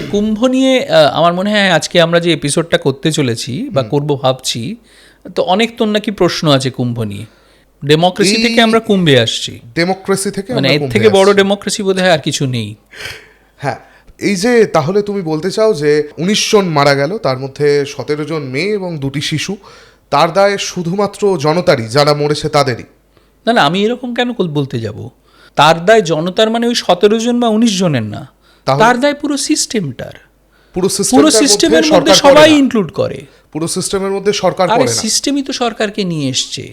কুম্ভ নিয়ে আমার মনে হয় আজকে আমরা যে এপিসোডটা করতে চলেছি বা করব ভাবছি তো অনেক তোর নাকি প্রশ্ন আছে কুম্ভ নিয়ে। ডেমোক্রেসি থেকে আমরা কুম্ভে আসছি। ডেমোক্রেসি থেকে মানে এর থেকে বড়। ডেমোক্রেসি বোধহয় আর কিছু নেই। হ্যাঁ এই যে তাহলে তুমি বলতে চাও যে উনিশ জন মারা গেল তার মধ্যে সতেরো জন মেয়ে এবং দুটি শিশু তার দায় শুধুমাত্র জনতারই যারা মরেছে তাদেরই। না না আমি এরকম কেন বলতে যাব? তার দায় জনতার মানে ওই সতেরো জন বা উনিশ জনের না? তার দায় পুরো সিস্টেমটার। পুরো পুরো সিস্টেমের মধ্যে সবাই ইনক্লুড করে। পুরো সিস্টেমের মধ্যে সরকার করে না। সিস্টেমই তো সরকারকে নিয়ে এসছে।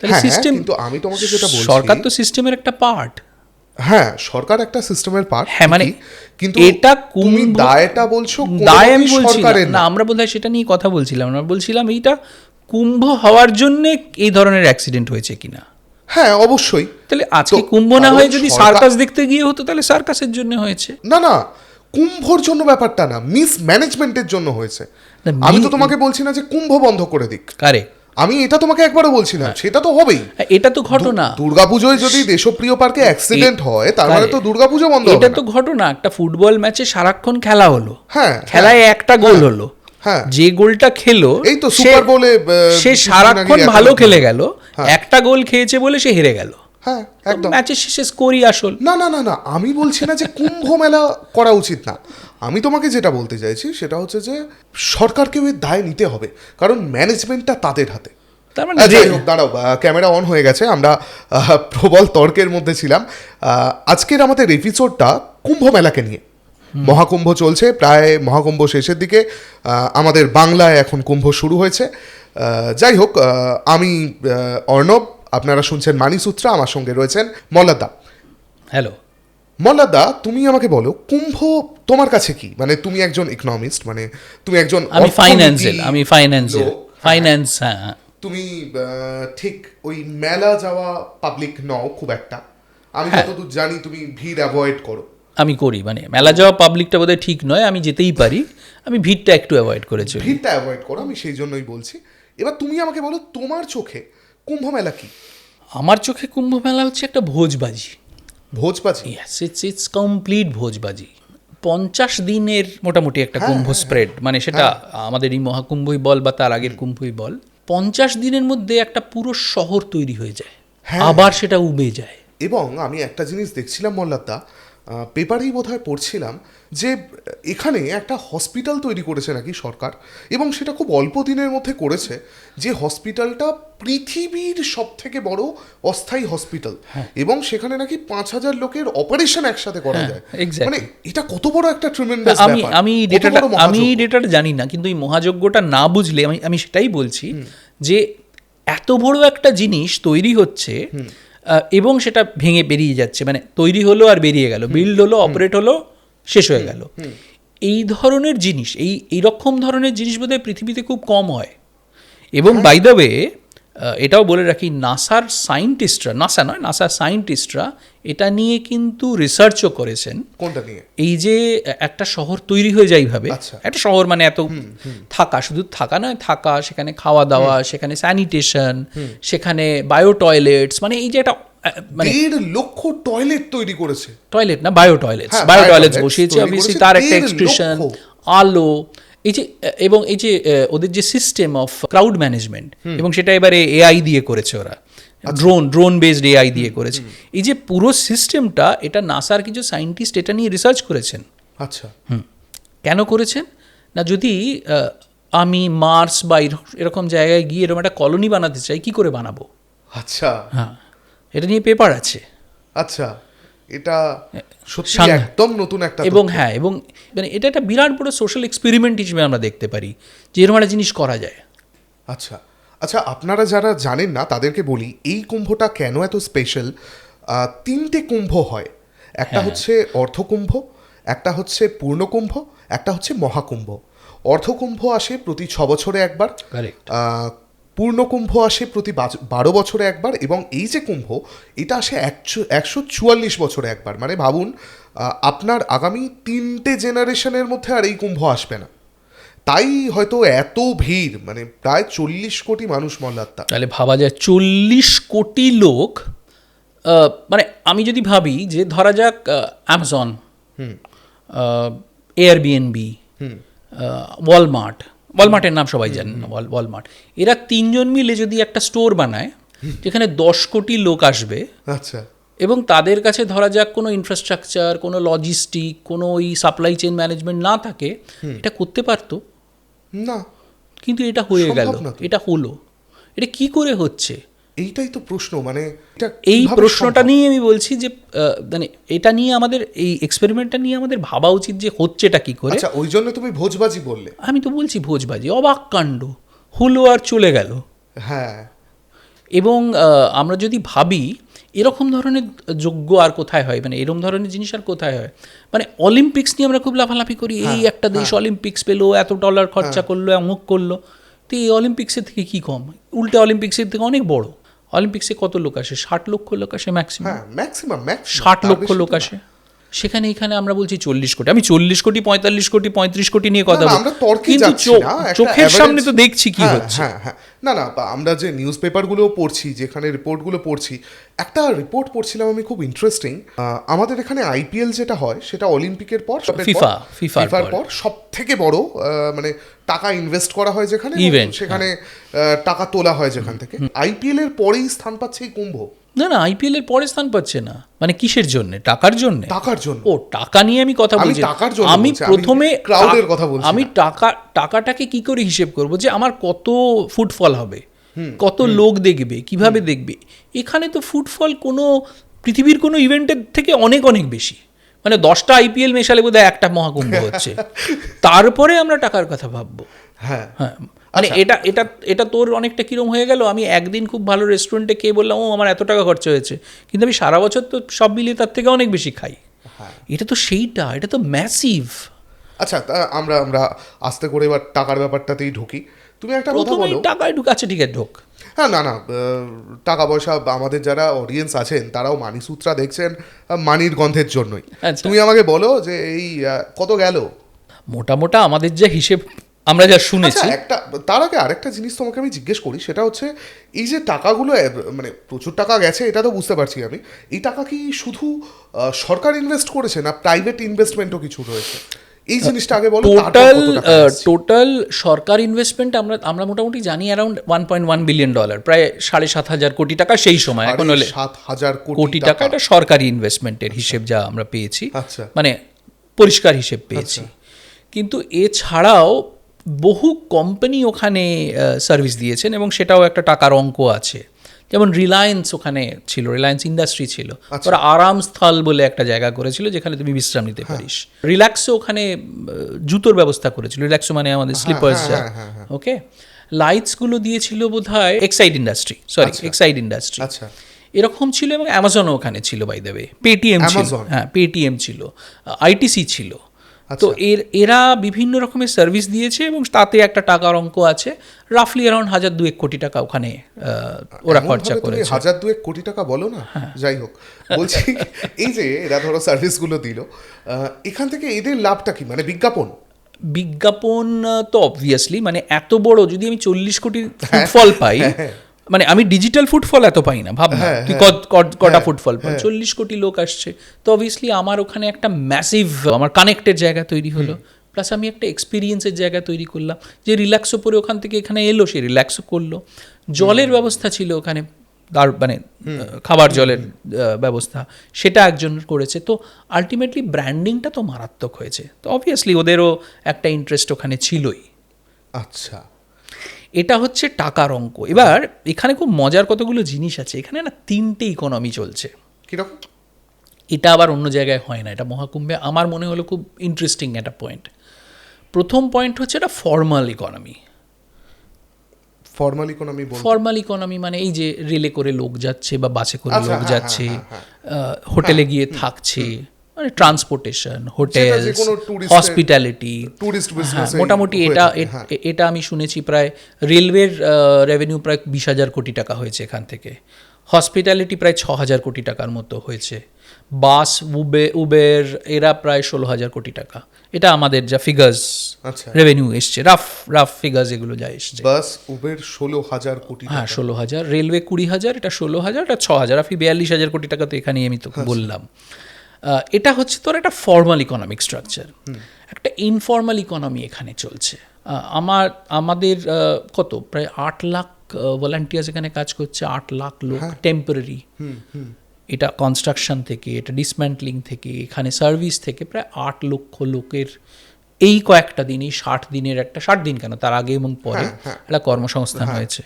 তাহলে হ্যাঁ, সিস্টেম কিন্তু আমি তোমাকে যেটা বলছি- সরকার তো সিস্টেমের একটা পার্ট হ্যাঁ সরকার একটা সিস্টেমের পার্ট হ্যাঁ, মানে কিন্তু এটা তুমি দায়টা বলছো কোনো দায় আমি বলছি না। আমরা বোধহয় সেটা নিয়ে কথা বলছিলাম। আমরা বলছিলাম এইটা কুম্ভ হওয়ার জন্য এই ধরনের অ্যাক্সিডেন্ট হয়েছে কিনা। হ্যাঁ অবশ্যই। তাহলে আজকে কুম্ভ না হয়ে যদি সার্কাস দেখতে গিয়ে হতো তাহলে সার্কাসের জন্য হয়েছে। না না কুম্ভর জন্য ব্যাপারটা না মিস ম্যানেজমেন্টের জন্য হয়েছে। আমি তো তোমাকে বলছি না যে কুম্ভ বন্ধ করে দিক। কারে? আমি এটা তোমাকে একবারও বলছি না সেটা তো হবেই। এটা তো ঘটনা। দুর্গাপুজোয় যদি দেশপ্রিয় পার্কে অ্যাক্সিডেন্ট হয় তার মানে তো দুর্গাপুজো বন্ধ এটা তো ঘটনা একটা ফুটবল ম্যাচে সারাক্ষণ খেলা হলো। হ্যাঁ খেলায় একটা গোল হলো। হ্যাঁ। যে গোলটা খেলো এই তো সুপার বোলে সে সারাক্ষণ ভালো খেলে গেল। হ্যাঁ। একটা গোল খেয়েছে বলে সে হেরে গেল। হ্যাঁ একদম। ম্যাচের শেষে স্কোরই আসল। না না না না আমি বলছি না যে কুম্ভ মেলা করা উচিত না। আমি তোমাকে যেটা বলতে চাইছি সেটা হচ্ছে যে সরকারকেও এর দায় নিতে হবে কারণ ম্যানেজমেন্টটা তাদের হাতে। মানে দাঁড়াও ক্যামেরা অন হয়ে গেছে আমরা প্রবল তর্কের মধ্যে ছিলাম। আজকের আমাদের এপিসোডটা কুম্ভ মেলাকে নিয়ে। মহাকুম্ভ চলছে প্রায় মহাকুম্ভ শেষের দিকে আমাদের বাংলায় এখন কুম্ভ শুরু হয়েছে। যাই হোক আমি অর্ণব আপনারা শুনছেন মানিসূত্রা আমার সঙ্গে রয়েছেন মল্লাদা হ্যালো মল্লাদা তুমি আমাকে বলো কুম্ভ তোমার কাছে কি? মানে তুমি একজন ইকোনমিস্ট মানে তুমি একজন আমি ফাইন্যান্সের আমি ফাইন্যান্সের লোক। ফাইন্যান্স হ্যাঁ। তুমি ঠিক ওই মেলা যাওয়া পাবলিক নও খুব একটা। আমি হ্যাঁ। যতদূর জানি তুমি ভিড় অ্যাভয়েড করো। আমি করি মানে মেলা যাওয়া পাবলিকটা বোধহয় ঠিক নয় আমি যেতেই পারি। আমি ভিড়টা একটু অ্যাভয়েড করে চলি ভিড়টা অ্যাভয়েড করো আমি সেই জন্যই বলছি। এবার তুমি আমাকে বলো তোমার চোখে কুম্ভ মেলা কি? আমার চোখে কুম্ভ মেলা হচ্ছে একটা ভোজবাজি। ভোজবাজি? ইয়েস ইটস ইটস কমপ্লিট ভোজবাজি। পঞ্চাশ দিনের মোটামুটি একটা কুম্ভ স্প্রেড মানে সেটা আমাদের এই মহাকুম্ভই বল বা তার আগের কুম্ভই বল। পঞ্চাশ দিনের মধ্যে একটা পুরো শহর তৈরি হয়ে যায়। হ্যাঁ। আবার সেটা উবে যায়। এবং আমি একটা জিনিস দেখছিলাম মল্লাদা পেপারেই বোধহয় পড়ছিলাম যে এখানে একটা হসপিটাল তৈরি করেছে নাকি সরকার এবং সেটা খুব অল্প দিনের মধ্যে করেছে যে হসপিটালটা পৃথিবীর সব থেকে বড় অস্থায়ী হসপিটাল। হ্যাঁ। এবং সেখানে নাকি পাঁচ হাজার লোকের অপারেশন একসাথে করা যায়। হ্যাঁ, মানে এটা কত বড় একটা ট্রিমেন্ডাস আমি আমি ডেটাটা আমি ডেটাটা জানি না কিন্তু এই মহাযজ্ঞটা না বুঝলে আমি আমি সেটাই বলছি যে এত বড় একটা জিনিস তৈরি হচ্ছে এবং সেটা ভেঙে বেরিয়ে যাচ্ছে মানে তৈরি হলো আর বেরিয়ে গেল বিল্ড হলো অপারেট হলো শেষ হয়ে গেল। এই ধরনের জিনিস এই এইরকম ধরনের জিনিস বোধহয় পৃথিবীতে খুব কম হয়। এবং বাই দ্য ওয়ে এটাও বলে রাখি নাসার সায়েন্টিস্টরা নাসা নয় নাসার সায়েন্টিস্টরা এটা নিয়ে কিন্তু রিসার্চও করেছেন। কোনটা নিয়ে? এই যে একটা শহর তৈরি হয়ে যায় এইভাবে। আচ্ছা। একটা শহর মানে এত থাকা শুধু থাকা নয় থাকা সেখানে খাওয়া দাওয়া সেখানে স্যানিটেশন সেখানে বায়ো টয়লেটস মানে এই যে একটা মানে দেড় লক্ষ টয়লেট তৈরি করেছে। টয়লেট না বায়ো টয়লেটস হ্যাঁ, বায়ো টয়লেটস toilets বসিয়েছে অবভিয়াসলি তার একটা এক্সপ্রেশন আলো এই যে এবং এই যে ওদের যে সিস্টেম অফ ক্রাউড ম্যানেজমেন্ট এবং সেটা এবারে এআই দিয়ে করেছে ওরা। ড্রোন ড্রোন বেসড এআই দিয়ে করেছে। এই যে পুরো সিস্টেমটা এটা নাসার কিছু সায়েন্টিস্ট এটা নিয়ে রিসার্চ করেছেন। আচ্ছা। হুম। কেন করেছেন? না যদি আমি মার্স বা এরকম জায়গায় গিয়ে এরকম একটা কলোনি বানাতে চাই কি করে বানাবো? আচ্ছা। হ্যাঁ। এটা নিয়ে পেপার আছে। আচ্ছা। এটা সত্যি একদম নতুন একটা এবং হ্যাঁ এবং মানে এটা একটা বিরাট বড় সোশ্যাল এক্সপেরিমেন্ট হিসেবে আমরা দেখতে পারি যে এরকম একটা জিনিস করা যায়। আচ্ছা আচ্ছা আপনারা যারা জানেন না তাদেরকে বলি এই কুম্ভটা কেন এত স্পেশাল তিনটে কুম্ভ হয়। একটা হ্যাঁ। হচ্ছে অর্ধকুম্ভ একটা হচ্ছে পূর্ণকুম্ভ একটা হচ্ছে মহাকুম্ভ। অর্ধকুম্ভ আসে প্রতি ছ বছরে একবার। পূর্ণকুম্ভ আসে প্রতি বারো বছরে একবার এবং এই যে কুম্ভ এটা আসে একশো একশো চুয়াল্লিশ বছরে একবার। মানে ভাবুন আপনার আগামী তিনটে জেনারেশনের মধ্যে আর এই কুম্ভ আসবে না। তাই হয়তো এত ভিড় মানে প্রায় চল্লিশ কোটি মানুষ মল্লাত্তা। তাহলে ভাবা যায় চল্লিশ কোটি লোক মানে আমি যদি ভাবি যে ধরা যাক অ্যামাজন এয়ারবিএনবি ওয়ালমার্ট ওয়ালমার্টের নাম সবাই জানেন ওয়াল ওয়ালমার্ট এরা তিনজন মিলে যদি একটা স্টোর বানায় যেখানে দশ কোটি লোক আসবে আচ্ছা। এবং তাদের কাছে ধরা যাক কোনো ইনফ্রাস্ট্রাকচার কোনো লজিস্টিক কোনো ওই সাপ্লাই চেন ম্যানেজমেন্ট না থাকে এটা করতে পারতো। না। কিন্তু এটা হয়ে গেল। এটা হলো। এটা কি করে হচ্ছে? এইটাই তো প্রশ্ন মানে এই প্রশ্নটা? নিয়ে আমি বলছি যে মানে এটা নিয়ে আমাদের এই এক্সপেরিমেন্টটা নিয়ে আমাদের ভাবা উচিত যে হচ্ছেটা কি করে। আচ্ছা ওই জন্য তুমি ভোজবাজি বললে। আমি তো বলছি ভোজবাজি অবাক কাণ্ড। হলো আর চলে গেল। হ্যাঁ। এবং আমরা যদি ভাবি এরকম ধরনের যোগ্য আর কোথায় হয়? মানে এরকম ধরনের জিনিস আর কোথায় হয়? মানে অলিম্পিক্স নিয়ে আমরা খুব লাফালাফি করি এই একটা দেশ অলিম্পিক্স পেল এত ডলার খরচা করল অমুক করল। তো এই অলিম্পিক্সের থেকে কি কম? উল্টে অলিম্পিক্সের থেকে অনেক বড়। অলিম্পিক্সে কত লোক আসে? ষাট লক্ষ লোক আসে ম্যাক্সিমাম ম্যাক্সিমাম ষাট লক্ষ লোক আসে। সেখানে এখানে আমরা বলছি চল্লিশ কোটি। আমি চল্লিশ কোটি পঁয়তাল্লিশ কোটি পঁয়ত্রিশ কোটি নিয়ে কথা বলি বলছি কিন্তু চোখের সামনে তো দেখছি কি হ্যাঁ, হচ্ছে। হ্যাঁ হ্যাঁ। না না আমরা যে নিউজ পেপারগুলো পড়ছি যেখানে রিপোর্টগুলো পড়ছি একটা রিপোর্ট পড়ছিলাম আমি খুব ইন্টারেস্টিং আমাদের এখানে আইপিএল যেটা হয় সেটা অলিম্পিকের পর সবের পর, সব থেকে বড় মানে টাকা ইনভেস্ট করা হয় যেখানে সেখানে টাকা তোলা হয় যেখান থেকে। আইপিএল এর পরেই স্থান পাচ্ছে এই কুম্ভ। না না আইপিএল এর পরে স্থান পাচ্ছে না। মানে কিসের জন্য? টাকার জন্য? টাকার জন্য। ও টাকা নিয়ে আমি কথা বলছি। টাকার জন্য আমি প্রথমে টা- কথা বলছি আমি টাকা টাকাটাকে কি করে হিসেব করব? যে আমার কত ফুটফল হবে। কত লোক দেখবে কীভাবে দেখবে? এখানে তো ফুটফল কোনো পৃথিবীর কোনো ইভেন্টের থেকে অনেক অনেক বেশি। মানে দশটা আইপিএল মেশালে বোধহয় একটা মহাকুম্ভ হচ্ছে। তারপরে আমরা টাকার কথা ভাববো। হ্যাঁ। হ্যাঁ মানে এটা এটা এটা তোর অনেকটা কিরম হয়ে গেল? আমি একদিন খুব ভালো রেস্টুরেন্টে খেয়ে বললাম ও আমার এত টাকা খরচা হয়েছে। কিন্তু আমি সারা বছর তো সব মিলিয়ে তার থেকে অনেক বেশি খাই। এটা তো সেইটা এটা তো ম্যাসিভ আচ্ছা আমরা আমরা আস্তে করে এবার টাকার ব্যাপারটাতেই ঢুকি। তুমি একটা কথা বলো। টাকায় ঢুক আচ্ছা ঠিক আছে ঢোক। হ্যাঁ না না টাকা পয়সা আমাদের যারা অডিয়েন্স আছেন তারাও মানিসূত্রা দেখছেন মানির গন্ধের জন্যই। আচ্ছা। তুমি আমাকে বলো যে এই কত গেল? মোটা মোটা আমাদের যে হিসেব আমরা যা শুনেছি। আচ্ছা একটা তার আগে আরেকটা জিনিস তোমাকে আমি জিজ্ঞেস করি সেটা হচ্ছে এই যে টাকাগুলো মানে প্রচুর টাকা গেছে এটা তো বুঝতে পারছি আমি। এই টাকা কি শুধু সরকার ইনভেস্ট করেছে না প্রাইভেট ইনভেস্টমেন্টও কিছু রয়েছে? এই জিনিসটা আগে বলো টোটাল টোটাল সরকার ইনভেস্টমেন্ট আমরা আমরা মোটামুটি জানি around one point one billion dollar প্রায় সাড়ে সাত হাজার কোটি টাকা সেই সময় এখন হলে সাত হাজার কোটি টাকা। এটা সরকারি ইনভেস্টমেন্টের হিসেব যা আমরা পেয়েছি। আচ্ছা। মানে পরিষ্কার হিসেব পেয়েছি। কিন্তু এছাড়াও বহু কোম্পানি ওখানে সার্ভিস দিয়েছেন এবং সেটাও একটা টাকার অঙ্ক আছে। যেমন রিলায়েন্স ওখানে ছিল রিলায়েন্স ইন্ডাস্ট্রি ছিল। আচ্ছা। ওরা আরাম স্থল বলে একটা জায়গা করেছিল যেখানে তুমি বিশ্রাম নিতে হ্যাঁ। পারিস। রিল্যাক্সও ওখানে জুতোর ব্যবস্থা করেছিল। রিল্যাক্সও মানে আমাদের স্লিপার্স যা। হ্যাঁ, হ্যাঁ, হ্যাঁ। ওকে লাইটসগুলো দিয়েছিল বোধ হয় Exide industry sorry Exide industry আচ্ছা। এরকম ছিল এবং অ্যামাজনও ওখানে ছিল বাই দেবে পেটিএম ছিল। হ্যাঁ পেটিএম ছিল। আইটিসি ছিল। তো এর এরা বিভিন্ন রকমের সার্ভিস দিয়েছে এবং তাতে একটা টাকার অঙ্ক আছে। রাফলি অ্যারাউন্ড হাজার দুয়েক কোটি টাকা ওখানে ওরা খরচা করে হাজার দুয়েক কোটি টাকা বলো না যাই হোক। বলছি এই যে এরা ধরো সার্ভিসগুলো দিল এখান থেকে এদের লাভটা কি? মানে বিজ্ঞাপন? বিজ্ঞাপন তো অবভিয়াসলি মানে এত বড় যদি আমি চল্লিশ কোটি হ্যাঁ। ফুটফল পাই মানে আমি ডিজিটাল ফুটফল এত পাই না ভাব হ্যাঁ, তুই কত- কটা ফুটফল পাই চল্লিশ কোটি লোক আসছে। তো অবভিয়াসলি আমার ওখানে একটা ম্যাসিভ আমার কানেক্টেড জায়গা তৈরি হলো। প্লাস আমি একটা এক্সপিরিয়েন্সের জায়গা তৈরি করলাম। যে রিল্যাক্সও পরে ওখান থেকে এখানে এলো সে রিল্যাক্সও করল। জলের ব্যবস্থা ছিল ওখানে। তার মানে খাবার জলের ব্যবস্থা। সেটা একজন করেছে। তো আলটিমেটলি ব্র্যান্ডিংটা তো মারাত্মক হয়েছে। তো অবভিয়াসলি ওদেরও একটা ইন্টারেস্ট ওখানে ছিলই। আচ্ছা। এটা হচ্ছে টাকার অঙ্ক। এবার এখানে খুব মজার কতগুলো জিনিস আছে। এখানে না তিনটে ইকোনমি চলছে। কীরকম? এটা আবার অন্য জায়গায় হয় না। এটা মহাকুম্ভে আমার মনে হলো খুব ইন্টারেস্টিং একটা পয়েন্ট প্রথম পয়েন্ট হচ্ছে এটা formal economy formal economy formal economy মানে এই যে রেলে করে লোক যাচ্ছে বা বাসে করে আচ্ছা, লোক হ্যাঁ, যাচ্ছে হ্যাঁ, হোটেলে গিয়ে থাকছে। মানে ট্রান্সপোর্টেশন হোটেল হসপিটালিটি হ্যাঁ মোটামুটি এটা এ- এটা আমি শুনেছি প্রায় রেলওয়ের রেভিনিউ প্রায় বিশ হাজার কোটি টাকা হয়েছে এখান থেকে। হসপিটালিটি প্রায় ছ হাজার কোটি টাকার মতো হয়েছে। বাস উবে উবের এরা প্রায় ষোলো হাজার কোটি টাকা। এটা আমাদের যা ফিগার্স আচ্ছা। রেভিনিউ এসছে। রাফ রাফ ফিগার্স এগুলো যা এসছে। বাস উবের ষোলো হাজার কোটি হ্যাঁ ষোলো হাজার। রেলওয়ে কুড়ি হাজার এটা ষোলো হাজার এটা ছ হাজার আপনি বিয়াল্লিশ হাজার কোটি টাকা তো এখানেই আমি তোকে বললাম। আহ, এটা হচ্ছে তোর একটা ফর্মাল ইকোনমিক স্ট্রাকচার একটা ইনফর্মাল ইকোনমি এখানে চলছে। আমার আমাদের কত? প্রায় আট লাখ ভলান্টিয়ার্স এখানে কাজ করছে আট লাখ লোক টেম্পোরারি এটা কনস্ট্রাকশন থেকে এটা ডিসম্যান্টলিং থেকে এখানে সার্ভিস থেকে প্রায় আট লক্ষ লোকের এই কয়েকটা দিনই ষাট দিনের একটা ষাট দিন কেন? তার আগে এবং পরে একটা কর্মসংস্থান হয়েছে।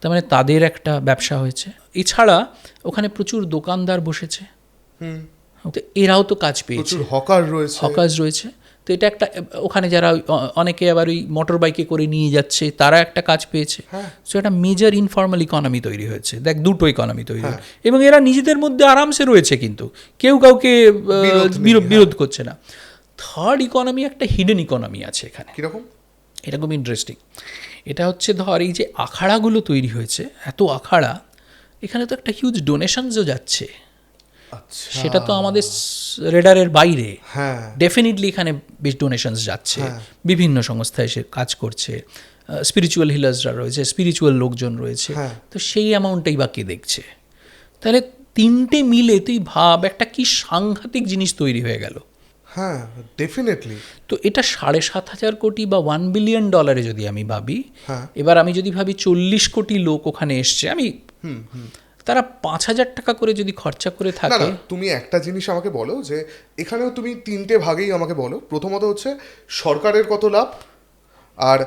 তার মানে তাদের একটা ব্যবসা হয়েছে। এছাড়া ওখানে প্রচুর দোকানদার বসেছে। তো এরাও তো কাজ পেয়েছে। হকার রয়েছে। হকার্স রয়েছে। তো এটা একটা ওখানে যারা অনেকে আবার ওই মোটর বাইকে করে নিয়ে যাচ্ছে তারা একটা কাজ পেয়েছে। সো একটা মেজর ইনফর্মাল ইকোনমি তৈরি হয়েছে। দেখ দুটো ইকোনমি তৈরি হয়েছে। এবং এরা নিজেদের মধ্যে আরামসে রয়েছে কিন্তু। কেউ কাউকে বিরোধ বিরোধ করছে না। থার্ড ইকোনমি একটা হিডেন ইকোনমি আছে এখানে। কীরকম? এটা খুব ইন্টারেস্টিং এটা হচ্ছে ধর এই যে আখাড়াগুলো তৈরি হয়েছে এত আখাড়া এখানে তো একটা হিউজ ডোনেশনসও যাচ্ছে। সেটা তো আমাদের রেডারের বাইরে। হ্যাঁ। ডেফিনেটলি এখানে বেশ ডোনেশনস যাচ্ছে। বিভিন্ন সংস্থা এসে কাজ করছে। স্পিরিচুয়াল হিলার্সরা রয়েছে স্পিরিচুয়াল লোকজন রয়েছে। হ্যাঁ। তো সেই অ্যামাউন্টটাই বা কে দেখছে? তাহলে তিনটে মিলে তুই ভাব একটা কি সাংঘাতিক জিনিস তৈরি হয়ে গেল। হ্যাঁ ডেফিনেটলি তো এটা সাড়ে সাত হাজার কোটি বা ওয়ান বিলিয়ন ডলারে যদি আমি ভাবি হ্যাঁ। এবার আমি যদি ভাবি চল্লিশ কোটি লোক ওখানে এসছে আমি তারা পাঁচ হাজার টাকা করে যদি খরচা করে থাকে না তুমি একটা জিনিস আমাকে বলো যে এখানেও তুমি তিনটে ভাগেই আমাকে বলো। প্রথমত হচ্ছে সরকারের কত লাভ আর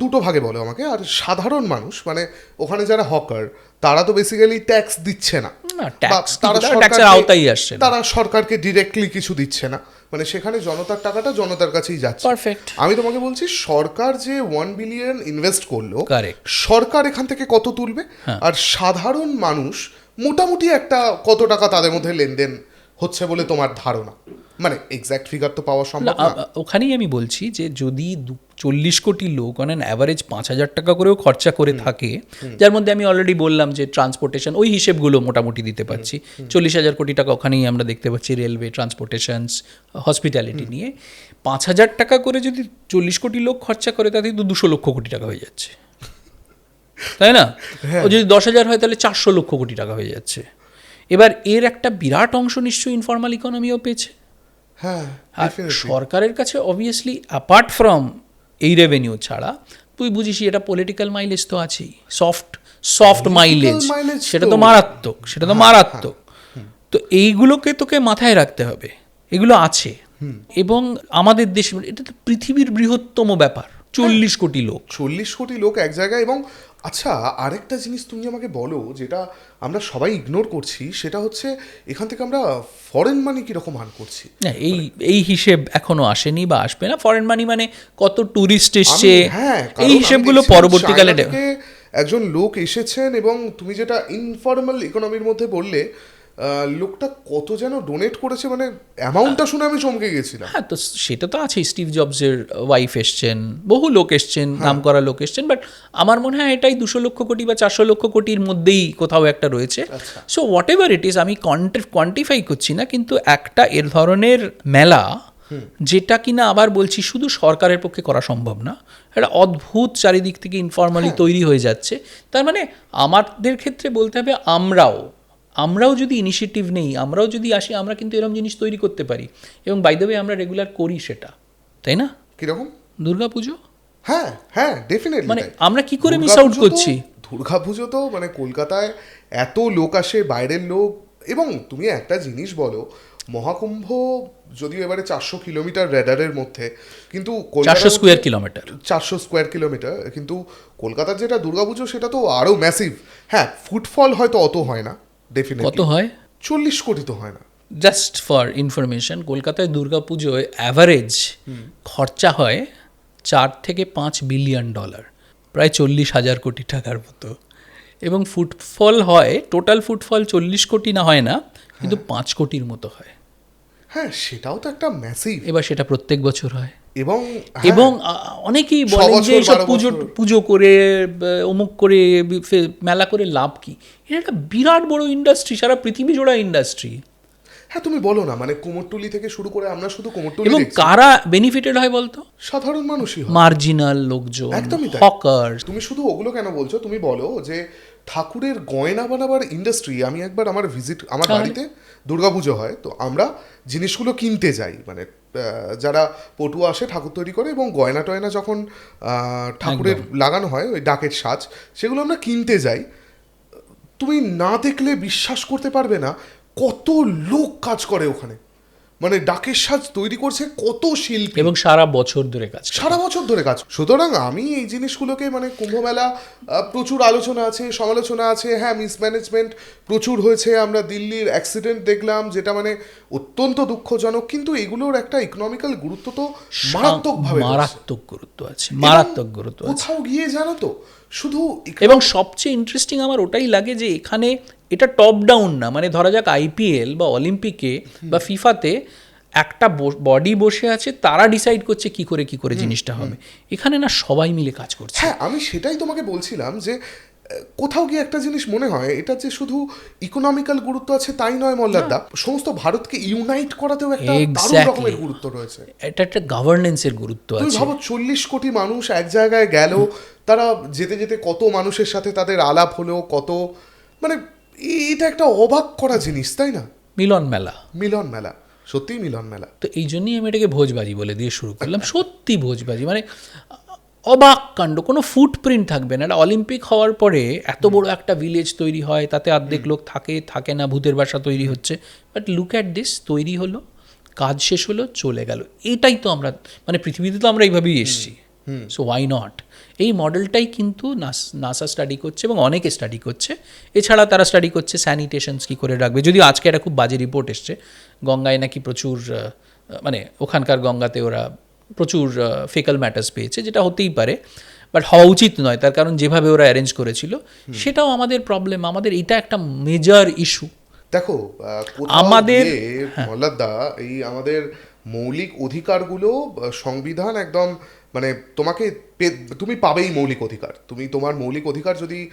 দুটো ভাগে বলো আমাকে। আর সাধারণ মানুষ মানে ওখানে যারা হকার তারা তো বেসিক্যালি ট্যাক্স দিচ্ছে না। তারা সরকারকে ডিরেক্টলি কিছু দিচ্ছে না। মানে সেখানে জনতার টাকাটা জনতার কাছেই যাচ্ছে। পারফেক্ট আমি তোমাকে বলছি সরকার যে ওয়ান বিলিয়ন ইনভেস্ট করল সরকার এখান থেকে কত তুলবে? আর সাধারণ মানুষ মোটামুটি একটা কত টাকা তাদের মধ্যে লেনদেন হচ্ছে বলে তোমার ধারণা? মানে এক্স্যাক্ট ফিগার তো পাওয়া সম্ভব না। ওখানেই আমি বলছি যে যদি চল্লিশ কোটি লোক অন অ্যান অ্যাভারেজ পাঁচ হাজার টাকা করেও খরচা করে থাকে যার মধ্যে আমি অলরেডি বললাম যে ট্রান্সপোর্টেশন ওই হিসেবগুলো মোটামুটি দিতে পারছি। চল্লিশ হাজার কোটি টাকা ওখানেই আমরা দেখতে পাচ্ছি রেলওয়ে ট্রান্সপোর্টেশনস হসপিটালিটি নিয়ে। পাঁচ হাজার টাকা করে যদি চল্লিশ কোটি লোক খরচা করে তাতে তো দুশো লক্ষ কোটি টাকা হয়ে যাচ্ছে। তাই না? ও যদি দশ হাজার হয় তাহলে চারশো লক্ষ কোটি টাকা হয়ে যাচ্ছে। এবার এর একটা বিরাট অংশ নিশ্চয়ই ইনফর্মাল ইকোনমিও পেয়েছে। হ্যাঁ আর সরকারের কাছে অবভিয়াসলি অ্যাপার্ট ফ্রম এই রেভিনিউ ছাড়া তুই বুঝিস এটা পলিটিক্যাল মাইলেজ তো আছেই। সফট সফট মাইলেজ সেটা তো তো- মারাত্মক সেটা তো মারাত্মক। তো এইগুলোকে তোকে মাথায় রাখতে হবে। এগুলো আছে। এবং আমাদের দেশ এটা তো পৃথিবীর বৃহত্তম ব্যাপার। চল্লিশ কোটি লোক। চল্লিশ কোটি লোক এক জায়গায় এবং আচ্ছা আরেকটা জিনিস তুমি আমাকে বলো যেটা আমরা সবাই ইগনোর করছি সেটা হচ্ছে এখান থেকে আমরা ফরেন মানি কীরকম আর্ন করছি? না এই এই হিসেব এখনও আসেনি বা আসবে না। ফরেন মানি মানে কত ট্যুরিস্ট এসছে হ্যাঁ এই হিসেবগুলো পরবর্তীকালে একজন লোক এসেছেন এবং তুমি যেটা ইনফর্মাল ইকোনমির মধ্যে বললে লোকটা কত যেন ডোনেট করেছে মানে অ্যামাউন্টটা শুনে আমি চমকে গেছিলাম। হ্যাঁ তো সেটা তো আছে স্টিভ জবসের ওয়াইফ এসছেন বহু লোক এসছেন নাম করা লোক এসছেন বাট আমার মনে হয় এটাই দুশো লক্ষ কোটি বা চারশো লক্ষ কোটির মধ্যেই কোথাও একটা রয়েছে। So whatever it is আমি কোয়ান্টিফাই করছি না কিন্তু একটা এর ধরনের মেলা যেটা কিনা আবার বলছি শুধু সরকারের পক্ষে করা সম্ভব না। একটা অদ্ভুত চারিদিক থেকে ইনফর্মালি তৈরি হয়ে যাচ্ছে। তার মানে আমাদের ক্ষেত্রে বলতে হবে আমরাও আমরাও যদি ইনিশিয়েটিভ নেই আমরাও যদি আসি আমরা কিন্তু এরকম জিনিস তৈরি করতে পারি। এবং বাই দ্য আমরা রেগুলার করি সেটা। তাই না? কীরকম? দুর্গা পুজো হ্যাঁ হ্যাঁ ডেফিনেটলি মানে আমরা কি করে মিস আউট করছি? দুর্গা পুজো তো মানে কলকাতায় এত লোক আসে বাইরের লোক। এবং তুমি একটা জিনিস বলো মহাকুম্ভ যদিও এবারে চারশো কিলোমিটার রেডারের মধ্যে কিন্তু চারশো স্কোয়ার কিলোমিটার চারশো স্কোয়ার কিলোমিটার কিন্তু কলকাতার যেটা দুর্গাপুজো সেটা তো আরও ম্যাসিভ হ্যাঁ ফুটফল হয়তো অত হয় না। কত হয়? চল্লিশ কোটি তো হয় না। জাস্ট ফর ইনফরমেশন কলকাতায় দুর্গা পুজোয় অ্যাভারেজ খরচা হয় চার থেকে পাঁচ বিলিয়ন ডলার প্রায় চল্লিশ হাজার কোটি টাকার মতো। এবং ফুটফল হয় টোটাল ফুটফল চল্লিশ কোটি না হয় না কিন্তু পাঁচ কোটির মতো হয়। হ্যাঁ সেটাও তো একটা ম্যাসিভ এবার সেটা প্রত্যেক বছর হয়। এবং হ্যাঁ, এবং অনেকেই বলেন যে এইসব পুজো পুজো করে অমুক করে মেলা করে লাভ কি? এটা একটা বিরাট বড় ইন্ডাস্ট্রি সারা পৃথিবী জোড়া ইন্ডাস্ট্রি হ্যাঁ তুমি বলো না মানে কুমোরটুলি থেকে শুরু করে আমরা শুধু কুমোরটুলি এবং কারা বেনিফিটেড হয় বলতো? সাধারণ মানুষই হয়। মার্জিনাল লোকজন একদমই হকার তুমি শুধু ওগুলো কেন বলছো? তুমি বলো যে ঠাকুরের গয়না বানাবার ইন্ডাস্ট্রি আমি একবার আমার ভিজিট আমার বাড়িতে দুর্গাপুজো হয় তো আমরা জিনিসগুলো কিনতে যাই মানে যারা পটু আসে ঠাকুর তৈরি করে এবং গয়না টয়না যখন ঠাকুরের লাগানো হয় ওই ডাকের সাজ সেগুলো আমরা কিনতে যাই। তুমি না দেখলে বিশ্বাস করতে পারবে না কত লোক কাজ করে ওখানে। মানে ডাকের সাজ তৈরি করছে কত শিল্পী। এবং সারা বছর ধরে কাজ সারা বছর ধরে কাজ। সুতরাং আমি এই জিনিসগুলোকে মানে কুম্ভমেলা প্রচুর আলোচনা আছে সমালোচনা আছে। হ্যাঁ মিসম্যানেজমেন্ট প্রচুর হয়েছে। আমরা দিল্লির অ্যাক্সিডেন্ট দেখলাম যেটা মানে অত্যন্ত দুঃখজনক। কিন্তু এগুলোর একটা ইকোনমিক্যাল গুরুত্ব তো মারাত্মকভাবে মারাত্মক গুরুত্ব আছে মারাত্মক গুরুত্ব কোথাও গিয়ে জানো তো শুধু এবং সবচেয়ে ইন্টারেস্টিং আমার ওটাই লাগে যে এখানে এটা টপ ডাউন না মানে ধরা যাক আইপিএল বা অলিম্পিকে বা ফিফাতে একটা বডি বসে আছে তারা ডিসাইড করছে কি করে কি করে জিনিসটা হবে। এখানে না সবাই মিলে কাজ করছে। হ্যাঁ আমি সেটাই তোমাকে বলছিলাম যে কোথাও গিয়ে একটা জিনিস মনে হয় এটা যে শুধু ইকোনমিক্যাল গুরুত্ব আছে তাই নয় মল্লারদা সমস্ত ভারতকে ইউনাইট করাতেও একটা দারুণ রকমের গুরুত্ব রয়েছে। এটা একটা গভর্নেন্সের গুরুত্ব আছে। ভাবো চল্লিশ কোটি মানুষ এক জায়গায় গেল তারা যেতে যেতে কত মানুষের সাথে তাদের আলাপ হলো কত মানে এটা একটা অবাক করা জিনিস তাই না? মিলন মেলা। মিলন মেলা। সত্যিই মিলন মেলা। তো এই জন্যই আমি এটাকে ভোজবাজি বলে দিয়ে শুরু করলাম। সত্যি ভোজবাজি মানে অবাক কাণ্ড কোনো ফুটপ্রিন্ট থাকবে না। এটা অলিম্পিক হওয়ার পরে এত বড় একটা ভিলেজ তৈরি হয় তাতে অর্ধেক লোক থাকে থাকে না ভূতের বাসা তৈরি হচ্ছে। বাট লুক অ্যাট দিস তৈরি হলো কাজ শেষ হলো চলে গেল। এটাই তো আমরা মানে পৃথিবীতে তো আমরা এইভাবেই এসেছি। সো ওয়াই নট এই মডেলটাই কিন্তু নাসা স্টাডি করছে এবং অনেকে স্টাডি করছে। এছাড়া তারা স্টাডি করছে স্যানিটেশনস কী করে রাখবে। যদিও আজকে একটা খুব বাজে রিপোর্ট এসছে। গঙ্গায় নাকি প্রচুর মানে ওখানকার গঙ্গাতে ওরা প্রচুর ফেকাল ম্যাটার্স পেয়েছে যেটা হতেই পারে। বাট হওয়া উচিত নয়। তার কারণ যেভাবে ওরা অ্যারেঞ্জ করেছিল সেটাও আমাদের প্রবলেম আমাদের এটা একটা মেজর ইস্যু দেখো আমাদের- গিয়ে এই আমাদের মৌলিক অধিকারগুলো সংবিধান একদম মানে তোমাকে তুমি পাবেই মৌলিক অধিকার। তুমি তোমার মৌলিক অধিকার যদি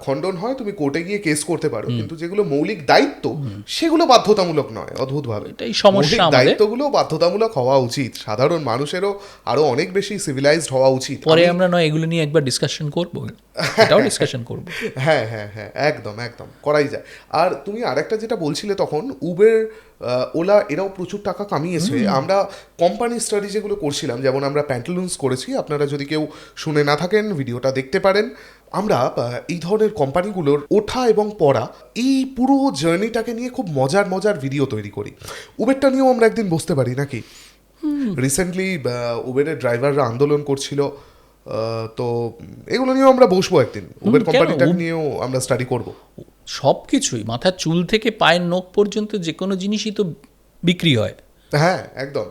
খণ্ডন হয় তুমি কোর্টে গিয়ে কেস করতে পারো। কিন্তু যেগুলো মৌলিক দায়িত্ব সেগুলো বাধ্যতামূলক নয় অদ্ভুতভাবে। এটাই সমস্যা দায়িত্বগুলো বাধ্যতামূলক হওয়া উচিত। সাধারণ মানুষেরও আরও অনেক বেশি সিভিলাইজড হওয়া উচিত। পরে আমরা নয় এগুলো নিয়ে একবার ডিসকাশন করব। এটাও ডিসকাশন করব। হ্যাঁ হ্যাঁ হ্যাঁ একদম একদম করাই যায়। আর তুমি আরেকটা যেটা বলছিলে তখন উবের ওলা এরাও প্রচুর টাকা কামিয়েছে। আমরা কোম্পানি স্টাডি যেগুলো করছিলাম যেমন আমরা প্যান্টালুন্স করেছি আপনারা যদি কেউ শুনে না থাকেন ভিডিওটা দেখতে পারেন। আমরা এই ধরনের কোম্পানিগুলোর ওঠা এবং পড়া এই পুরো জার্নিটাকে নিয়ে খুব মজার মজার ভিডিও তৈরি করি। উবেরটা নিয়েও আমরা একদিন বসতে পারি নাকি? রিসেন্টলি উবেরের ড্রাইভাররা আন্দোলন করছিল তো এগুলো নিয়েও আমরা বসবো একদিন। উবের? কোম্পানিটা নিয়েও আমরা স্টাডি করব। সব কিছুই মাথার চুল থেকে পায়ের নখ পর্যন্ত যে কোনো জিনিসই তো বিক্রি হয়। হ্যাঁ একদম।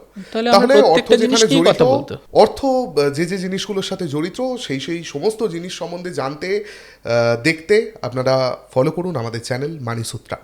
তাহলে অর্থ যেখানে জড়িত অর্থ যে যে জিনিসগুলোর সাথে জড়িত সেই সেই সমস্ত জিনিস সম্বন্ধে জানতে আহ, দেখতে আপনারা ফলো করুন আমাদের চ্যানেল মানিসূত্রা।